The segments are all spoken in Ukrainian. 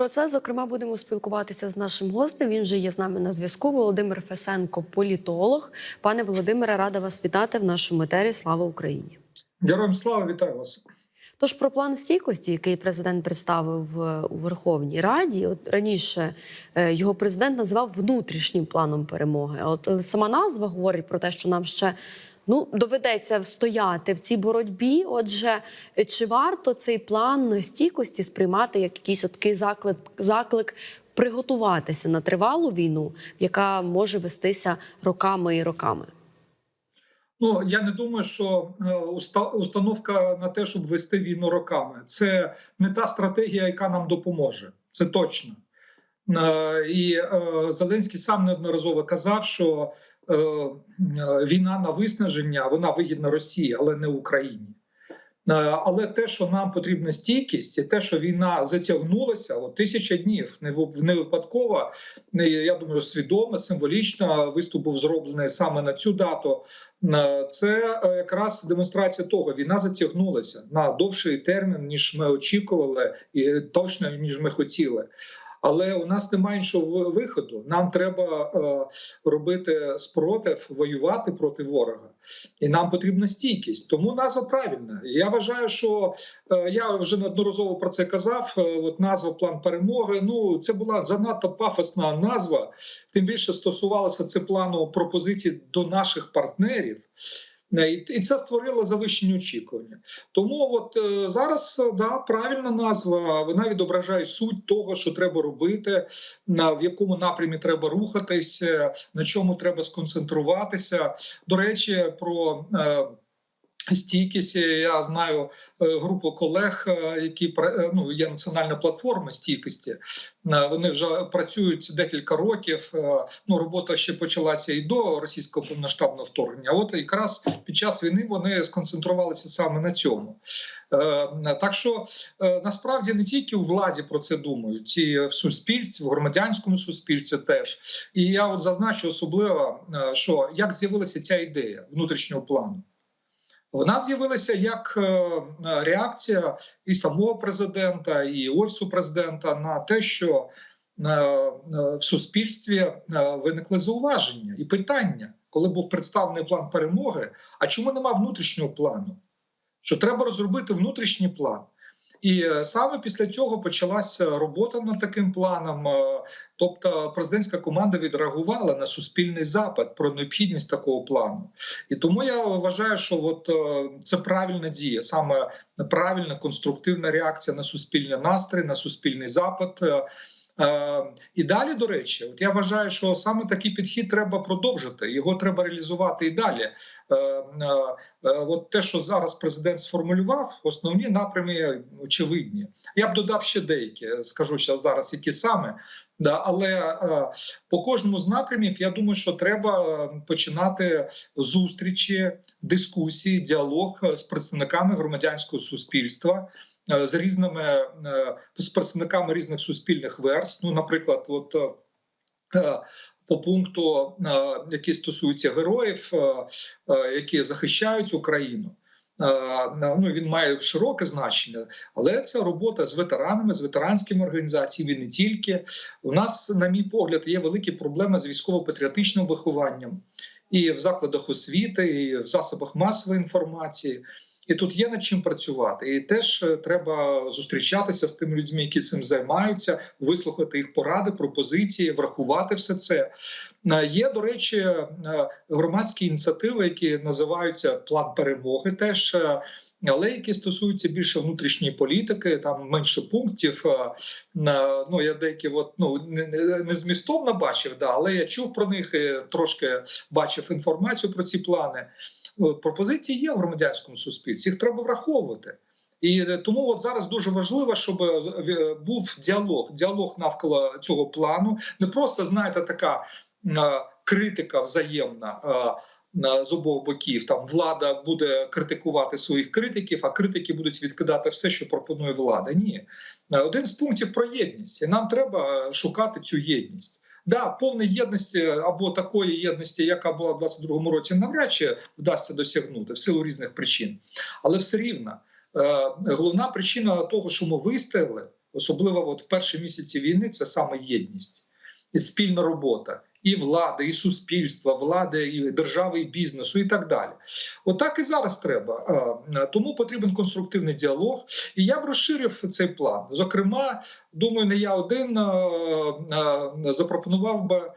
Про це зокрема будемо спілкуватися з нашим гостем. Він вже є з нами на зв'язку. Володимир Фесенко, політолог. Пане Володимире, рада вас вітати в нашому етері. Слава Україні! Героям слава вітаю вас. Тож про план стійкості, який президент представив е, у Верховній Раді, от раніше е, його президент називав внутрішнім планом перемоги. А От е, сама назва говорить про те, що нам ще ну доведеться встояти в цій боротьбі. Отже, чи варто цей план стійкості сприймати як якийсь такий заклик, заклик приготуватися на тривалу війну, яка може вестися роками і роками? Ну я не думаю, що е, установка на те, щоб вести війну роками, це не та стратегія, яка нам допоможе. Це точно. Е, І е, Зеленський сам неодноразово казав, що війна на виснаження вона вигідна Росії, але не Україні. Е, Але те, що нам потрібна стійкість, і те, що війна затягнулася, от тисяча днів, не випадково, я думаю, свідомо, символічно виступ був зроблений саме на цю дату. Е, Це е, якраз демонстрація того, війна затягнулася на довший термін, ніж ми очікували, і точно ніж ми хотіли. Але у нас немає іншого виходу. Нам треба е, робити спротив, воювати проти ворога, і нам потрібна стійкість. Тому назва правильна. Я вважаю, що е, я вже неодноразово про це казав. е, От назва план перемоги. Ну це була занадто пафосна назва. Тим більше стосувалося це плану пропозицій до наших партнерів. Е, І це створило завищені очікування. Тому от е, зараз е, да, правильна назва, вона відображає суть того, що треба робити, на в якому напрямі треба рухатись, на чому треба сконцентруватися. До речі, про стійкість я знаю е, групу колег, е, які е, ну, є національна платформа стійкості. Е, Вони вже працюють декілька років. Е, Ну, робота ще почалася і до російського повноштабного вторгнення. От якраз під час війни вони сконцентрувалися саме на цьому. Е, Так що е, насправді не тільки у владі про це думають, і в суспільстві, в громадянському суспільстві теж. І я от зазначу особливо, е, що як з'явилася ця ідея внутрішнього плану. Вона з'явилася як е, реакція і самого президента, і офісу президента на те, що е, е, в суспільстві виникли зауваження і питання, коли був представлений план перемоги. А чому нема внутрішнього плану? Що треба розробити внутрішній план. І е, саме після цього почалася робота над таким планом. е, Тобто, президентська команда відреагувала на суспільний запит про необхідність такого плану. І тому я вважаю, що от е, це правильна дія, саме правильна конструктивна реакція на суспільний настрій, на суспільний запит. Е, І далі, до речі, от я вважаю, що саме такий підхід треба продовжити. Його треба реалізувати і далі. Е, е, От те, що зараз президент сформулював, основні напрями очевидні. Я б додав ще деякі, скажу зараз, зараз які саме. Да, але по кожному з напрямів я думаю, що треба починати зустрічі, дискусії, діалог з представниками громадянського суспільства. Е, З різними е, з представниками різних суспільних верств. Ну, наприклад, от е, по пункту, який стосується героїв, які захищають Україну. Ну він має широке значення, але це робота з ветеранами, з ветеранськими організаціями. Не тільки у нас, на мій погляд, є великі проблеми з військово-патріотичним вихованням і в закладах освіти, і в засобах масової інформації. І тут є над чим працювати, і теж е, треба зустрічатися з тими людьми, які цим займаються, вислухати їх поради, пропозиції, врахувати все це. Е, Є, до речі, е, громадські ініціативи, які називаються план перемоги, теж. Але які стосуються більше внутрішньої політики, там менше пунктів. Ну я деякі от, ну не змістовно бачив, да, але я чув про них і трошки бачив інформацію про ці плани. От, пропозиції є в громадянському суспільстві, їх треба враховувати. І е, тому от зараз дуже важливо, щоб е, був діалог, діалог навколо цього плану. Не просто знаєте, така е, критика взаємна. е, З обох боків там влада буде критикувати своїх критиків, а критики будуть відкидати все, що пропонує влада. Ні, Е, один з пунктів про єдність, і нам треба е, шукати цю єдність. Да, повної єдності або такої єдності, яка була в 22-му році, навряд чи вдасться досягнути в силу різних причин. Але все рівно е, головна причина того, що ми вистояли, особливо от в перші місяці війни, це саме єдність і спільна робота. І влади, і суспільства, влади, і держави, і бізнесу, і так далі. Отак і зараз треба. Тому потрібен конструктивний діалог. І я б розширив цей план. Зокрема, думаю, не я один запропонував би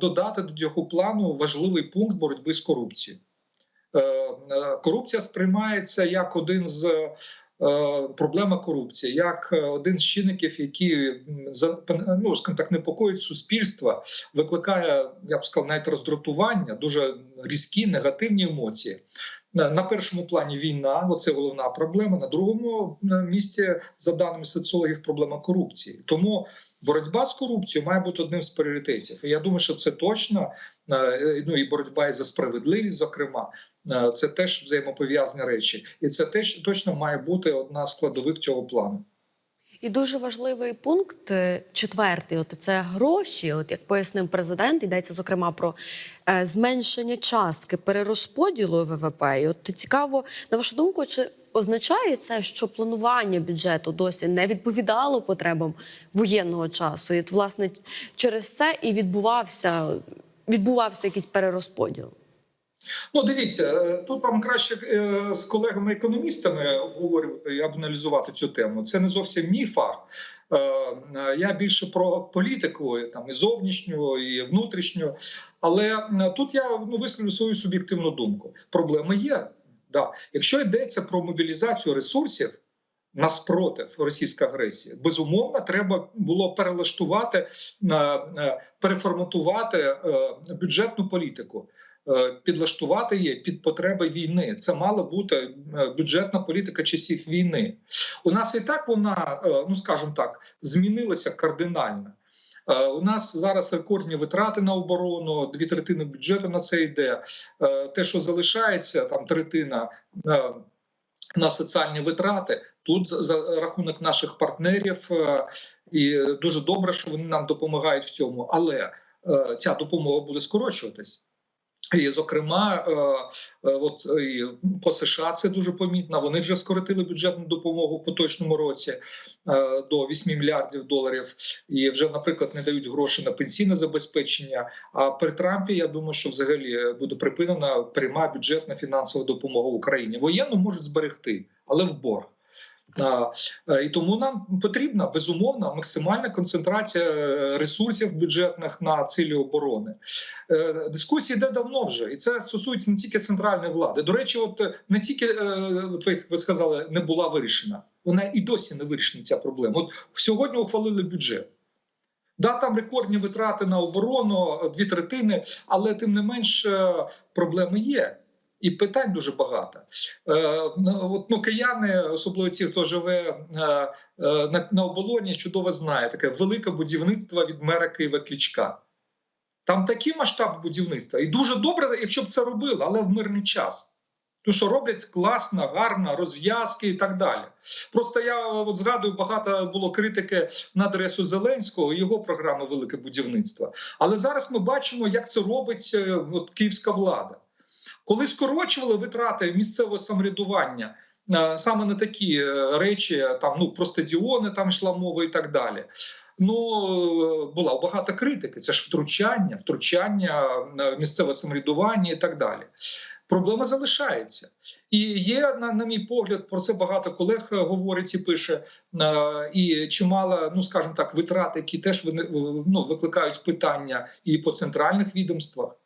додати до цього плану важливий пункт боротьби з корупцією. Е, е, Корупція сприймається як один з проблема корупції, як е, один з чинників, які за- ну, скажімо так непокоїть суспільства, викликає, я б сказав, навіть роздратування, дуже різкі негативні емоції. На першому плані війна, це головна проблема. На другому е, місці, за даними соціологів, проблема корупції. Тому боротьба з корупцією має бути одним з пріоритетів. І я думаю, що це точно е, ну і боротьба і за справедливість, зокрема. Е, Це теж взаємопов'язані речі, і це теж точно має бути одна з складових цього плану. І дуже важливий пункт е, четвертий. От це гроші. От як пояснив президент, йдеться зокрема про е, зменшення частки перерозподілу ВВП. І от цікаво, на вашу думку, чи означає це, що планування бюджету досі не відповідало потребам воєнного часу? І от, власне через це і відбувався відбувався якийсь перерозподіл. Ну, дивіться, е, тут вам краще е, з колегами-економістами обговорювати і аналізувати цю тему. Це не зовсім мій фах. Е, Я більше про політику, там і зовнішню, і внутрішню. Але тут я ну, висловлю свою суб'єктивну думку. Проблеми є. Да. Якщо йдеться про мобілізацію ресурсів. На спротив російської агресії безумовно треба було перелаштувати, переформатувати бюджетну політику підлаштувати її під потреби війни. Це мала бути е, бюджетна політика часів війни. У нас і так вона, е, ну скажімо так, змінилася кардинально. Е, У нас зараз рекордні витрати на оборону, дві третини бюджету на це йде. Е, Те, що залишається, там третина е, на соціальні витрати. Тут за- рахунок наших партнерів, е, і дуже добре, що вони нам допомагають в цьому. Але е, ця допомога буде скорочуватись. І, зокрема, е, е, от е, по США це дуже помітно. Вони вже скоротили бюджетну допомогу в поточному році до 8 мільярдів доларів, і вже, наприклад, не дають гроші на пенсійне забезпечення. А при Трампі я думаю, що взагалі буде припинена пряма бюджетна фінансова допомога Україні. Воєнну можуть зберегти, але в борг. Е, І тому нам потрібна безумовна максимальна концентрація е, ресурсів бюджетних на цілі оборони. Е, Дискусія йде давно вже, і це стосується не тільки центральної влади. До речі, от не тільки ви, сказали, не була вирішена, вона і досі не вирішена ця проблема. От сьогодні ухвалили бюджет. Да, там рекордні витрати на оборону, дві третини, але тим не менш проблеми є. І питань дуже багато. Е, ну, от, ну, кияни, особливо ті, хто живе е, е, на, на оболоні, чудово знає таке велике будівництво від мера Києва Клічка. Там такий масштаб будівництва. І дуже добре, якщо б це робили, але в мирний час. Тому що роблять класно, гарно, розв'язки і так далі. Просто я от згадую, багато було критики на адресу Зеленського, його програми Велике будівництво. Але зараз ми бачимо, як це робить от, київська влада. Коли скорочували витрати місцевого самоврядування е, саме на такі е, речі, там ну про стадіони там йшла мова і так далі. Ну е, була багато критики. Це ж втручання, втручання місцеве самоврядування і так далі. Проблема залишається, і є на, на мій погляд, про це багато колег говорить і пише. І чимало, ну скажімо так, витрат, які теж ну, викликають питання і по центральних відомствах.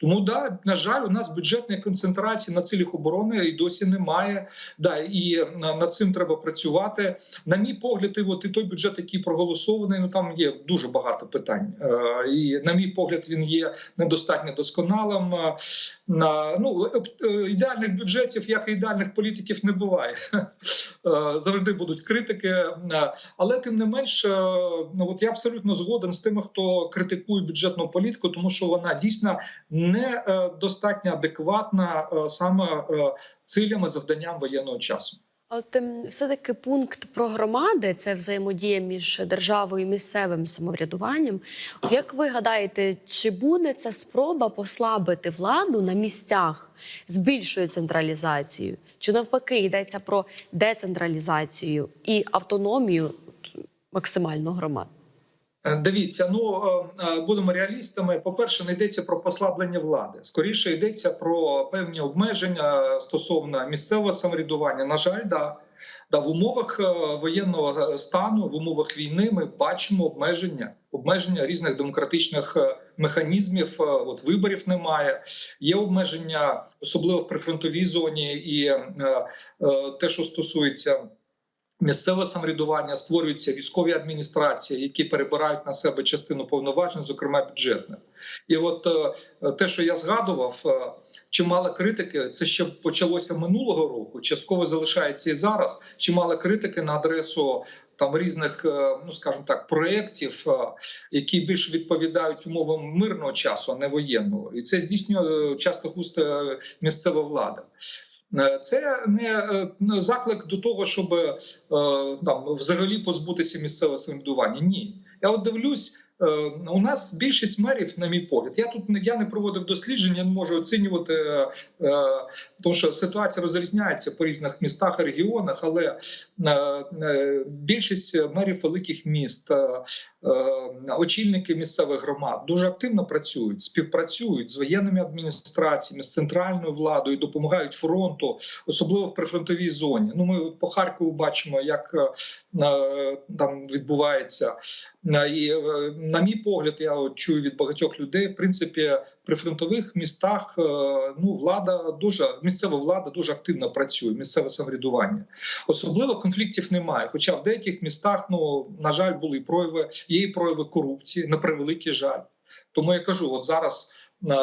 Тому да, на жаль, у нас бюджетної концентрації на цілях оборони і досі немає. Да, і е, над цим треба працювати. На мій погляд, і от і той бюджет, який проголосований, ну там є дуже багато питань. Е, І на мій погляд, він є недостатньо досконалим. Е, На ну ідеальних бюджетів, як і ідеальних політиків, не буває. Завжди будуть критики, але тим не менш, ну от я абсолютно згоден з тими, хто критикує бюджетну політику, тому що вона дійсно не е, достатньо адекватна е, саме е, цилями завданням воєнного часу. От ем, все-таки пункт про громади це взаємодія між державою і місцевим самоврядуванням. От як ви гадаєте, чи буде ця спроба послабити владу на місцях з більшою централізацією? Чи навпаки йдеться про децентралізацію і автономію максимально громад? Е, Дивіться, ну е, е, будемо реалістами. По-перше, не йдеться про послаблення влади. Скоріше йдеться про певні обмеження стосовно місцевого самоврядування. На жаль, да. Да, в умовах воєнного стану, в умовах війни, ми бачимо обмеження, обмеження різних демократичних механізмів. От виборів немає. Є обмеження, особливо в прифронтовій зоні, і те, що стосується місцеве самоврядування, створюються військові адміністрації, які перебирають на себе частину повноважень, зокрема бюджетних. І от е, те, що я згадував, е, чимало критики, це ще почалося минулого року, частково залишається і зараз. Чимало критики на адресу. Там різних, е, ну скажімо так, проєктів, які більш відповідають умовам мирного часу, а не воєнного, і це здійснює часто густо е, місцева влада. Е, Це не е, заклик до того, щоб е, там взагалі позбутися місцевого самоврядування. Ні, я от дивлюсь. Е, У нас більшість мерів, на мій погляд. Я тут я не проводив дослідження, не можу оцінювати, е, е, тому що ситуація розрізняється по різних містах і регіонах. Але більшість мерів великих міст, очільники місцевих громад дуже активно працюють, співпрацюють з воєнними адміністраціями, з центральною владою, допомагають фронту, особливо в прифронтовій зоні. Ну ми по Харкову бачимо, як там відбувається. І е, на мій погляд, я чую від багатьох людей, в принципі, при фронтових містах е, ну влада дуже місцева влада дуже активно працює, місцеве самоврядування. Особливо конфліктів немає. Хоча в деяких містах, ну на жаль, були прояви, є і прояви корупції, на превеликий жаль. Тому я кажу, от зараз. е,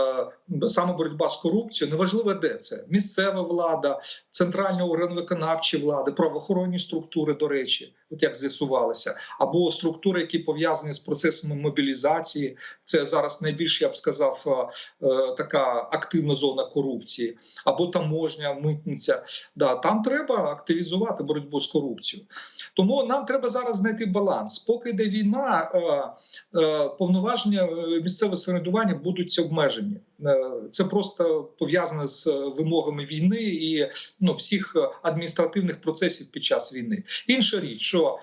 Саме боротьба з корупцією, неважливо де це місцева влада, центральні органи виконавчої влади, правоохоронні структури, до речі, от як з'ясувалося, або структури, які пов'язані з процесами мобілізації. Це зараз найбільш я б сказав е, е, така активна зона корупції, або таможня, митниця. Да, там треба активізувати боротьбу з корупцією. Тому нам треба зараз знайти баланс. Поки йде війна, е, повноваження місцевого самоврядування будуть обмежені. Це просто пов'язане з вимогами війни і ну, всіх адміністративних процесів під час війни. Інша річ, що е,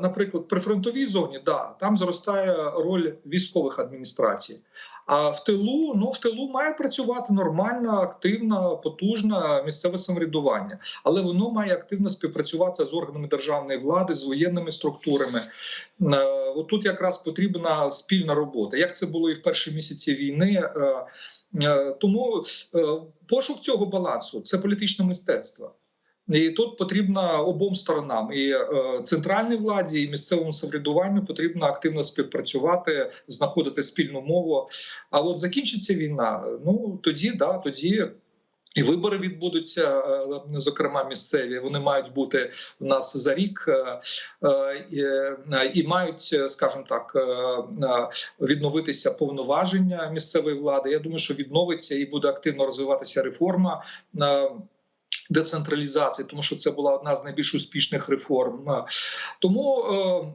наприклад, при фронтовій зоні да там зростає роль військових адміністрацій. А в тилу ну в тилу має працювати нормально, активно, потужно місцеве самоврядування, але воно має активно співпрацювати з органами державної влади, з воєнними структурами. Е, Отут якраз потрібна спільна робота. Як це було і в перші місяці війни. Е, Тому пошук цього балансу це політичне мистецтво. І тут потрібно обом сторонам, і е, центральній владі, і місцевому самоврядуванню потрібно активно співпрацювати, знаходити спільну мову. А от закінчиться війна, ну тоді да, тоді. І вибори відбудуться, е, зокрема місцеві. Вони мають бути у нас за рік е, і, мають, скажімо так, відновитися повноваження місцевої влади. Я думаю, що відновиться і буде активно розвиватися реформа. Е, Децентралізації, тому що це була одна з найбільш успішних реформ. Е, Тому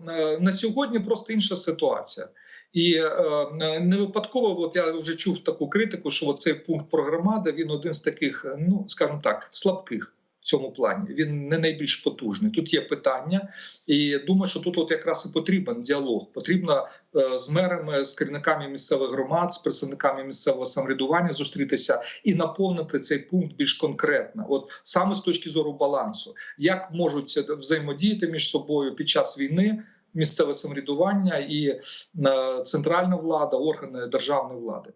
е, е, на сьогодні просто інша ситуація. І е, не випадково, от я вже чув таку критику, що цей пункт про громади він один з таких, е, ну скажімо так, слабких в цьому плані. Він не найбільш потужний. Тут є питання, і думаю, що тут от якраз і потрібен діалог. Потрібно е, з мерами, з керівниками місцевих громад, з представниками місцевого самоврядування зустрітися і наповнити цей пункт більш конкретно. От саме з точки зору балансу, як можуть взаємодіяти між собою під час війни. Місцеве самоврядування і е, центральна влада, органи державної влади.